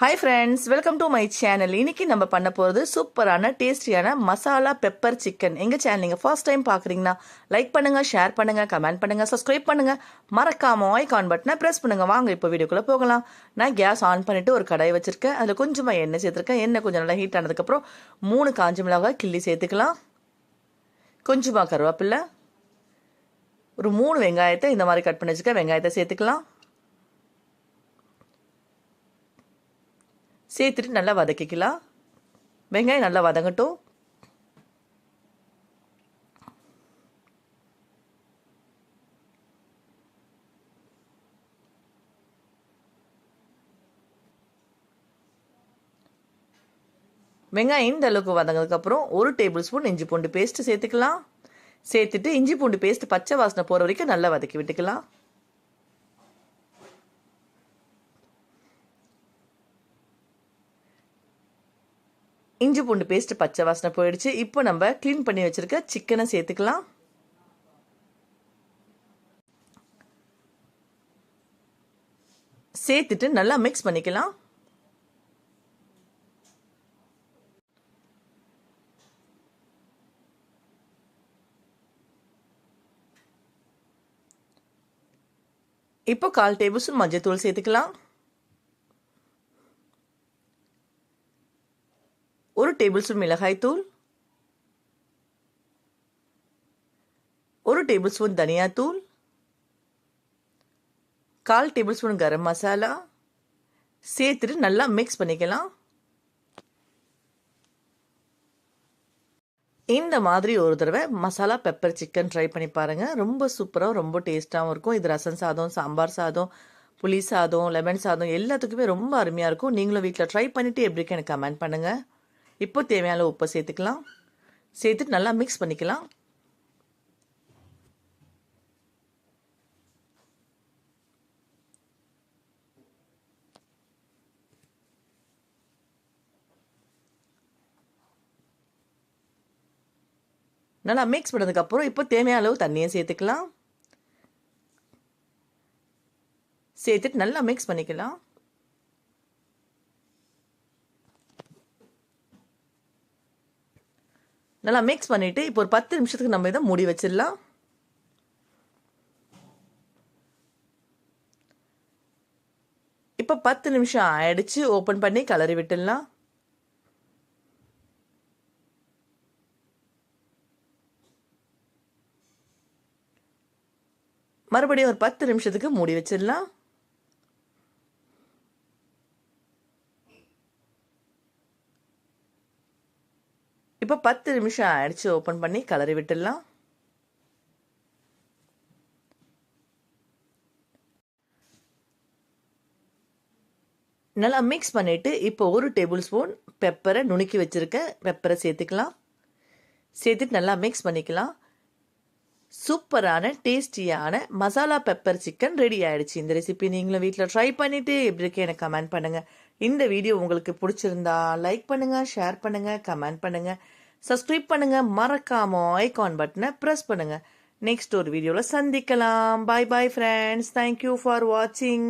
Hi friends welcome to my channel இன்னைக்கு நம்ம பண்ண போகிறது சூப்பரான டேஸ்டியான மசாலா பெப்பர் சிக்கன் எங்கள் சேனல் நீங்கள் ஃபர்ஸ்ட் டைம் பார்க்குறீங்கன்னா லைக் பண்ணுங்கள் ஷேர் பண்ணுங்கள் கமெண்ட் பண்ணுங்கள் சப்ஸ்கிரைப் பண்ணுங்கள் மறக்காமல் ஐகான் பட்டனை ப்ரெஸ் பண்ணுங்கள் வாங்க இப்போ வீடியோக்குள்ளே போகலாம். நான் கேஸ் ஆன் பண்ணிவிட்டு ஒரு கடாய் வச்சுருக்கேன். அதில் கொஞ்சமாக எண்ணெய் சேர்த்துருக்கேன். எண்ணெய் கொஞ்சம் நல்லா ஹீட் ஆனதுக்கப்புறம் மூணு காஞ்சி மிளகாய் கிள்ளி சேர்த்துக்கலாம். கொஞ்சமாக கருவேப்பில்லை ஒரு மூணு வெங்காயத்தை இந்த மாதிரி கட் பண்ணி வச்சுருக்கேன். வெங்காயத்தை சேர்த்துக்கலாம். சேர்த்துட்டு நல்லா வதக்கிக்கலாம். வெங்காயம் நல்லா வதங்கட்டும். வெங்காயம் இந்த அளவுக்கு வதங்கினதுக்கப்புறம் ஒரு டேபிள் ஸ்பூன் இஞ்சி பூண்டு பேஸ்ட்டு சேர்த்துக்கலாம். சேர்த்துட்டு இஞ்சி பூண்டு பேஸ்ட் பச்சை வாசனை போகிற வரைக்கும் நல்லா வதக்கி விட்டுக்கலாம். இஞ்சி பூண்டு பேஸ்ட் பச்சை வாசனை போயிடுச்சு. இப்போ நம்ம க்ளீன் பண்ணி வச்சுருக்க சிக்கனை சேர்த்துக்கலாம். சேர்த்துட்டு நல்லா மிக்ஸ் பண்ணிக்கலாம். இப்போ கால் டேபிள் ஸ்பூன் மஞ்சள் தூள் சேர்த்துக்கலாம். ஒரு டேபிள் ஸ்பூன் மிளகாய்த்தூள் ஒரு டேபிள் ஸ்பூன் தனியாத்தூள் கால் டேபிள் ஸ்பூன் கரம் மசாலா. சேர்த்துட்டு நல்லா மிக்ஸ் பண்ணிக்கலாம். இந்த மாதிரி ஒரு தடவை மசாலா பெப்பர் சிக்கன் ட்ரை பண்ணி பாருங்கள் ரொம்ப சூப்பராக ரொம்ப டேஸ்ட்டாகவும் இருக்கும். இது ரசம் சாதம் சாம்பார் சாதம் புளி சாதம் லெமன் சாதம் எல்லாத்துக்குமே ரொம்ப அருமையாக இருக்கும். நீங்களும் வீட்டில் ட்ரை பண்ணிவிட்டு எப்படி இருக்கு எனக்கு கமெண்ட் பண்ணுங்கள் இப்போ தேவையான உப்பை சேர்த்துக்கலாம். சேர்த்துட்டு நல்லா மிக்ஸ் பண்ணிக்கலாம். நல்லா மிக்ஸ் பண்ணதுக்கப்புறம் இப்போ தேவையான அளவு தண்ணியை சேர்த்துக்கலாம். சேர்த்துட்டு நல்லா மிக்ஸ் பண்ணிக்கலாம். நல்லா மிக்ஸ் பண்ணிவிட்டு இப்போ ஒரு பத்து நிமிஷத்துக்கு நம்ம இதை மூடி வச்சிடலாம். இப்போ பத்து நிமிஷம் ஆயிடுச்சு ஓப்பன் பண்ணி கலரி விட்டுடலாம். மறுபடியும் ஒரு பத்து நிமிஷத்துக்கு மூடி வச்சிடலாம். இப்போ பத்து நிமிஷம் ஆயிடுச்சு ஓப்பன் பண்ணி கலரி விட்டுடலாம். நல்லா மிக்ஸ் பண்ணிவிட்டு இப்போ ஒரு டேபிள் ஸ்பூன் பெப்பரை நுணுக்கி வச்சுருக்கேன். பெப்பரை சேர்த்துக்கலாம். சேர்த்துட்டு நல்லா மிக்ஸ் பண்ணிக்கலாம். சூப்பரான டேஸ்டியான மசாலா பெப்பர் சிக்கன் ரெடி ஆயிடுச்சு. இந்த ரெசிபி நீங்களும் வீட்டில் ட்ரை பண்ணிவிட்டு எப்படி இருக்கு எனக்கு கமெண்ட் பண்ணுங்கள் இந்த வீடியோ உங்களுக்கு பிடிச்சிருந்தா லைக் பண்ணுங்கள் ஷேர் பண்ணுங்கள் கமெண்ட் பண்ணுங்கள் சப்ஸ்கிரைப் பண்ணுங்கள் மறக்காம ஐகான் பட்டனை ப்ரெஸ் பண்ணுங்கள் நெக்ஸ்ட் ஒரு வீடியோவில் சந்திக்கலாம். Bye bye friends thank you for வாட்சிங்